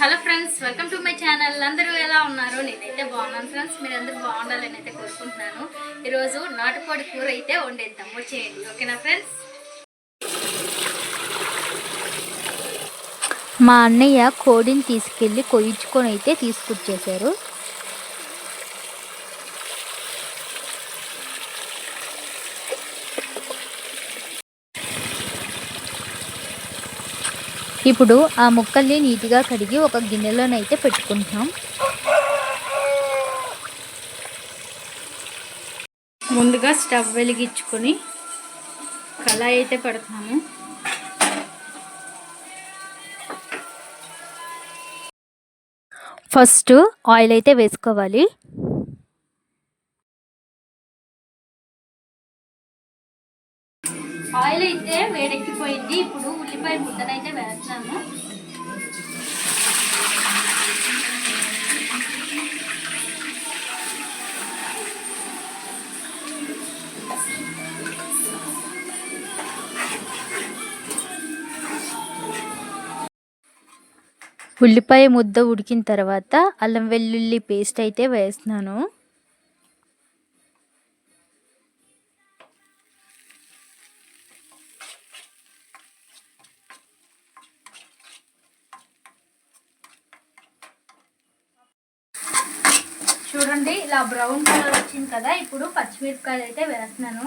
Hello friends welcome to my channel. అందరూ ఎలా ఉన్నారు? నేనైతే బాగున్నాను ఫ్రెండ్స్. మీరందరూ బాగుండాలని అయితే కోరుకుంటున్నాను. ఈరోజు నాటుకోడి కూర అయితే వండేద్దాం. వచ్చేయండి ఓకేనా ఫ్రెండ్స్? మా అన్నయ్య కోడిని తీసుకెళ్ళి కొయ్యించుకొని అయితే తీసుకొచ్చేసారు ఇప్పుడు ఆ ముక్కల్ని నీట్గా కడిగి ఒక గిన్నెలోనైతే పెట్టుకుంటాం. ముందుగా స్టవ్ వెలిగించుకొని కళాయి అయితే పెడతాము. ఫస్ట్ ఆయిల్ అయితే వేసుకోవాలి. ఆయిల్ అయితే వేడెక్కిపోయింది. ఇప్పుడు ఉల్లిపాయ ముద్దనైతే వేస్తున్నాము ఉల్లిపాయ ముద్ద ఉడికిన తర్వాత అల్లం వెల్లుల్లి పేస్ట్ అయితే వేస్తున్నాను. చూడండి ఇలా బ్రౌన్ కలర్ వచ్చింది కదా ఇప్పుడు పచ్చిమిరపకాయలు అయితే వేస్తున్నాను.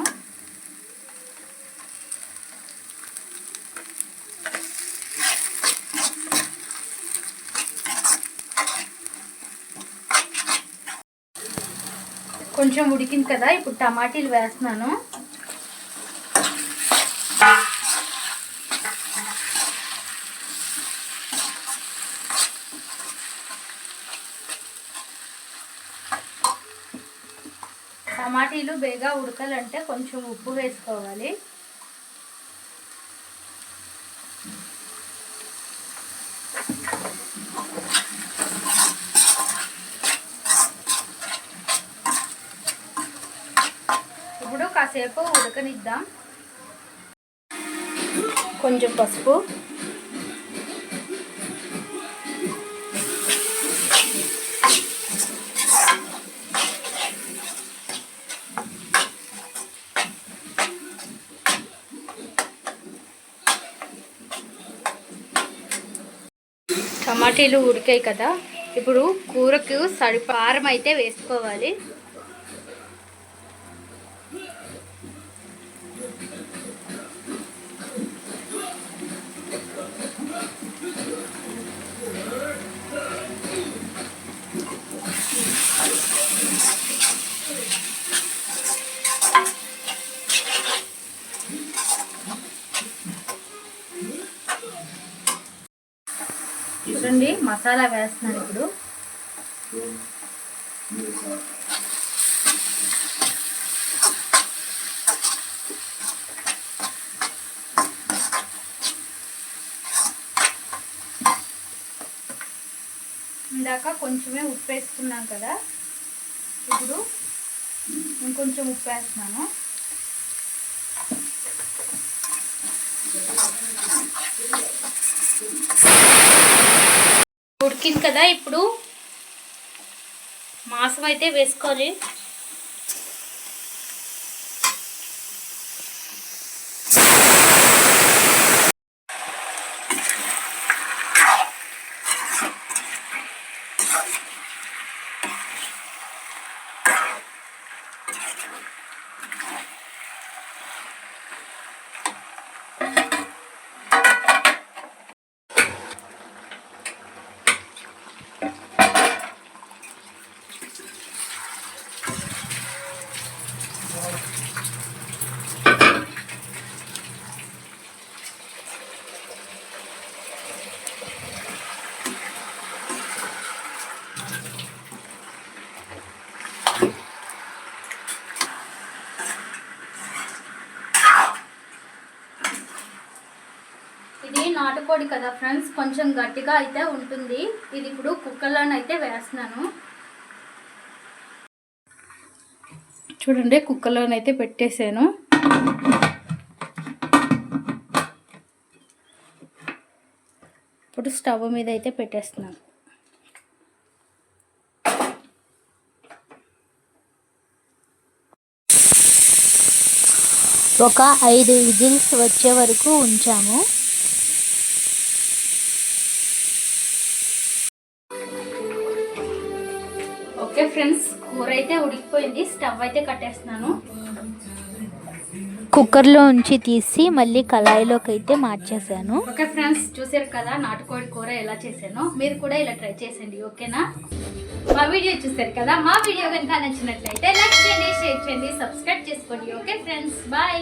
కొంచెం ఉడికింది కదా ఇప్పుడు టమాటీలు వేస్తున్నాను. టమాటీలు బేగా ఉడకాలంటే కొంచెం ఉప్పు వేసుకోవాలి. ఇప్పుడు కాసేపు ఉడకనిద్దాం. కొంచెం పసుపు. టమాటీలు ఉడికాయి కదా ఇప్పుడు కూరకు సరిపారం అయితే వేసుకోవాలి. చూడండి మసాలా వేస్తున్నాను ఇప్పుడు. ఇందాక కొంచెమే ఉప్పు వేసుకున్నాం కదా. ఇప్పుడు ఇంకొంచెం ఉప్పు వేస్తున్నాను. ఉడికింది కదా ఇప్పుడు మాంసం అయితే వేసుకోవాలి. ఇది కదా ఫ్రెండ్స్ కొంచెం గట్టిగా అయితే ఉంటుంది. ఇది ఇప్పుడు కుక్కర్లోనైతే వేస్తున్నాను. చూడండి కుక్కర్లోనైతే పెట్టేశాను. ఇప్పుడు స్టవ్ మీద అయితే పెట్టేస్తున్నాను. ఒక ఐదు విజిల్స్ వచ్చే వరకు ఉంచాము. ఓకే ఫ్రెండ్స్ కూర అయితే ఉడికిపోయింది స్టవ్ అయితే కట్టేస్తున్నాను. కుక్కర్లో ఉంచి తీసి మళ్ళీ కళాయిలోకి అయితే మార్చేసాను. ఓకే ఫ్రెండ్స్ చూసారు కదా నాటుకోడి కూర ఎలా చేశానో? మీరు కూడా ఇలా ట్రై చేయండి ఓకేనా? మా వీడియో చూసారు కదా మా వీడియో కనుక నచ్చినట్లయితే లైక్ చేయండి షేర్ చేయండి సబ్స్క్రైబ్ చేసుకోండి ఓకే ఫ్రెండ్స్ బాయ్.